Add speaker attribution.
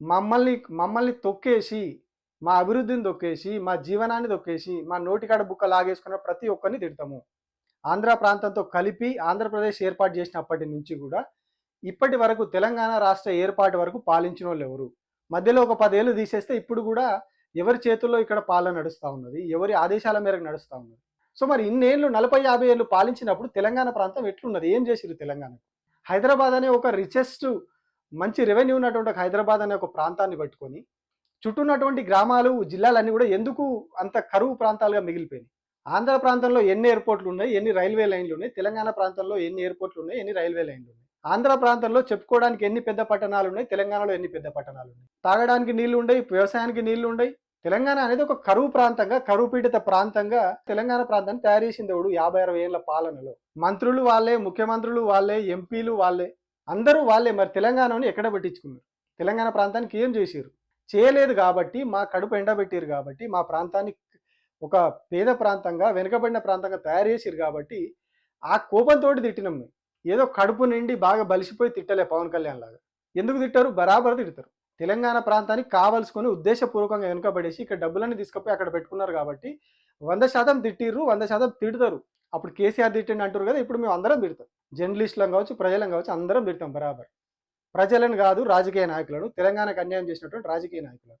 Speaker 1: మమ్మల్ని మమ్మల్ని తొక్కేసి మా అభివృద్ధిని తొక్కేసి మా జీవనాన్ని తొక్కేసి మా నోటికాడ బుక్క లాగేసుకున్న ప్రతి ఒక్కరిని తిడతాము. ఆంధ్ర ప్రాంతంతో కలిపి ఆంధ్రప్రదేశ్ ఏర్పాటు చేసినప్పటి నుంచి కూడా ఇప్పటి వరకు తెలంగాణ రాష్ట్ర ఏర్పాటు వరకు పాలించిన వాళ్ళు ఎవరు? మధ్యలో ఒక పదేళ్ళు తీసేస్తే ఇప్పుడు కూడా ఎవరి చేతుల్లో ఇక్కడ పాలన నడుస్తూ ఉన్నది? ఎవరి ఆదేశాల మేరకు నడుస్తూ ఉన్నది? సో మరి ఇన్నేళ్ళు నలభై యాభై ఏళ్ళు పాలించినప్పుడు తెలంగాణ ప్రాంతం ఎట్లున్నది? ఏం చేసిరు తెలంగాణకు? హైదరాబాద్ అనే ఒక రిచెస్ట్ మంచి రెవెన్యూ ఉన్నటువంటి ఒక హైదరాబాద్ అనే ఒక ప్రాంతాన్ని పట్టుకొని చుట్టూ ఉన్నటువంటి గ్రామాలు జిల్లాలన్నీ కూడా ఎందుకు అంత కరువు ప్రాంతాలుగా మిగిలిపోయినాయి? ఆంధ్ర ప్రాంతంలో ఎన్ని ఎయిర్పోర్ట్లు ఉన్నాయి? ఎన్ని రైల్వే లైన్లు ఉన్నాయి? తెలంగాణ ప్రాంతంలో ఎన్ని ఎయిర్పోర్ట్లు ఉన్నాయి? ఎన్ని రైల్వే లైన్లు ఉన్నాయి? ఆంధ్ర ప్రాంతంలో చెప్పుకోవడానికి ఎన్ని పెద్ద పట్టణాలు ఉన్నాయి? తెలంగాణలో ఎన్ని పెద్ద పట్టణాలు ఉన్నాయి? తాగడానికి నీళ్ళు ఉండయి వ్యవసాయానికి నీళ్ళు ఉండయి. తెలంగాణ అనేది ఒక కరువు ప్రాంతంగా కరువు పీడిత ప్రాంతంగా తెలంగాణ ప్రాంతాన్ని తయారు చేసింది ఎవడు? యాభై అరవై ఏళ్ళ పాలనలో. మంత్రులు వాళ్ళే ముఖ్యమంత్రులు వాళ్ళే ఎంపీలు వాళ్ళే. అందరూ వాళ్ళే మరి తెలంగాణను ఎక్కడ పెట్టించుకున్నారు? తెలంగాణ ప్రాంతానికి ఏం చేశారు? చేయలేదు కాబట్టి మా కడుపు ఎండబెట్టారు కాబట్టి మా ప్రాంతాన్ని ఒక పేద ప్రాంతంగా వెనుకబడిన ప్రాంతంగా తయారు చేసిరు కాబట్టి ఆ కోపంతో తిట్టినాం మేము. ఏదో కడుపు నిండి బాగా బలిసిపోయి తిట్టలే పవన్ కళ్యాణ్ లాగా. ఎందుకు తిట్టారు? బరాబర్ తిడతారు. తెలంగాణ ప్రాంతానికి కావాల్సుకొని ఉద్దేశపూర్వకంగా వెనుకబడేసి ఇక్కడ డబ్బులన్నీ తీసుకుపోయి అక్కడ పెట్టుకున్నారు కాబట్టి వంద శాతం తిట్టిర్రు వంద శాతం తిడతారు. అప్పుడు కేసీఆర్ తిట్టండి అంటారు కదా ఇప్పుడు మేము అందరం తిడతాం. జర్నలిస్టులం కావచ్చు ప్రజలం కావచ్చు అందరం తిడతాం బరాబర్. ప్రజలను కాదు రాజకీయ నాయకులను. తెలంగాణకు అన్యాయం చేసినటువంటి రాజకీయ నాయకులను.